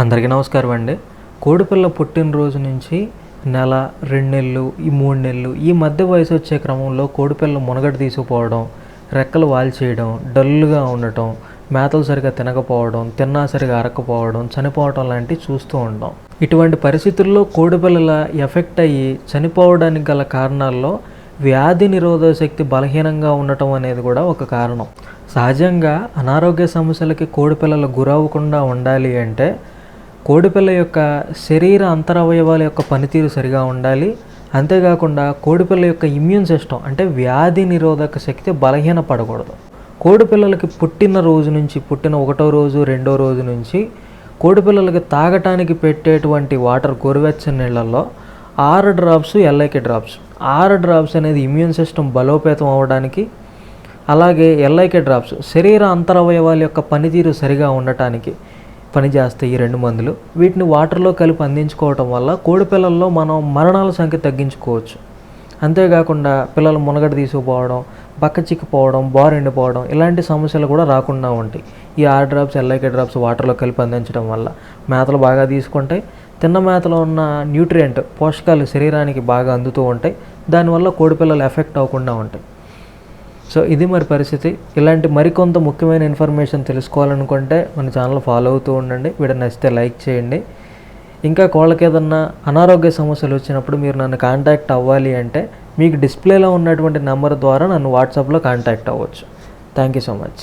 అందరికీ నమస్కారం అండి. కోడిపిల్ల పుట్టినరోజు నుంచి నెల రెండు నెలలు ఈ మూడు నెలలు ఈ మధ్య వయసు వచ్చే క్రమంలో కోడిపిల్ల మునగడ తీసుకుపోవడం రెక్కలు వాల్చేయడం డల్గా ఉండటం మేతలు సరిగా తినకపోవడం తిన్నా సరిగా అరకపోవడం చనిపోవడం లాంటివి చూస్తూ ఉంటాం ఇటువంటి పరిస్థితుల్లో కోడిపిల్లల ఎఫెక్ట్ అయ్యి చనిపోవడానికి గల కారణాల్లో వ్యాధి నిరోధక శక్తి బలహీనంగా ఉండటం అనేది కూడా ఒక కారణం. సహజంగా అనారోగ్య సమస్యలకి కోడిపిల్లలు గురవ్వకుండా ఉండాలి అంటే కోడిపిల్ల యొక్క శరీర అంతరవయవాల యొక్క పనితీరు సరిగా ఉండాలి. అంతేకాకుండా కోడిపిల్ల యొక్క ఇమ్యూన్ సిస్టమ్ అంటే వ్యాధి నిరోధక శక్తి బలహీన పడకూడదు కోడిపిల్లలకి పుట్టిన రోజు నుంచి పుట్టిన ఒకటో రోజు రెండో రోజు నుంచి కోడిపిల్లలకి తాగటానికి పెట్టేటువంటి వాటర్ గోరువెచ్చని నీళ్ళల్లో ఆరు డ్రాప్స్ ఎల్ఐకి డ్రాప్స్ ఆరు డ్రాప్స్ అనేది ఇమ్యూన్ సిస్టమ్ బలోపేతం అవ్వడానికి అలాగే ఎల్ఐకే డ్రాప్స్ శరీర అంతరవయవాల యొక్క పనితీరు సరిగా ఉండటానికి పనిచేస్తాయి ఈ రెండు మందులు. వీటిని వాటర్లో కలిపి అందించుకోవటం వల్ల కోడి పిల్లల్లో మనం మరణాల సంఖ్య తగ్గించుకోవచ్చు. అంతేకాకుండా పిల్లలు మునగడ తీసుకుపోవడం బక్క చిక్కిపోవడం బోర్ ఎండిపోవడం ఇలాంటి సమస్యలు కూడా రాకుండా ఉంటాయి. ఈ ఆర్ డ్రాప్స్ ఎల్ఐకే డ్రాప్స్ వాటర్లో కలిపి అందించడం వల్ల మేతలు బాగా తీసుకుంటాయి. తిన్న మేతలో ఉన్న న్యూట్రియంట్ పోషకాలు శరీరానికి బాగా అందుతూ ఉంటాయి. దానివల్ల కోడి పిల్లలు ఎఫెక్ట్ అవ్వకుండా ఉంటాయి. సో ఇది మరి పరిస్థితి. ఇలాంటి మరికొంత ముఖ్యమైన ఇన్ఫర్మేషన్ తెలుసుకోవాలనుకుంటే మన ఛానల్ ఫాలో అవుతూ ఉండండి. వీడియో నచ్చితే లైక్ చేయండి. ఇంకా కోళ్ళకి ఏదన్నా అనారోగ్య సమస్యలు వచ్చినప్పుడు మీరు నన్ను కాంటాక్ట్ అవ్వాలి అంటే మీకు డిస్ప్లేలో ఉన్నటువంటి నెంబర్ ద్వారా నన్ను వాట్సాప్లో కాంటాక్ట్ అవ్వచ్చు. Thank you so much.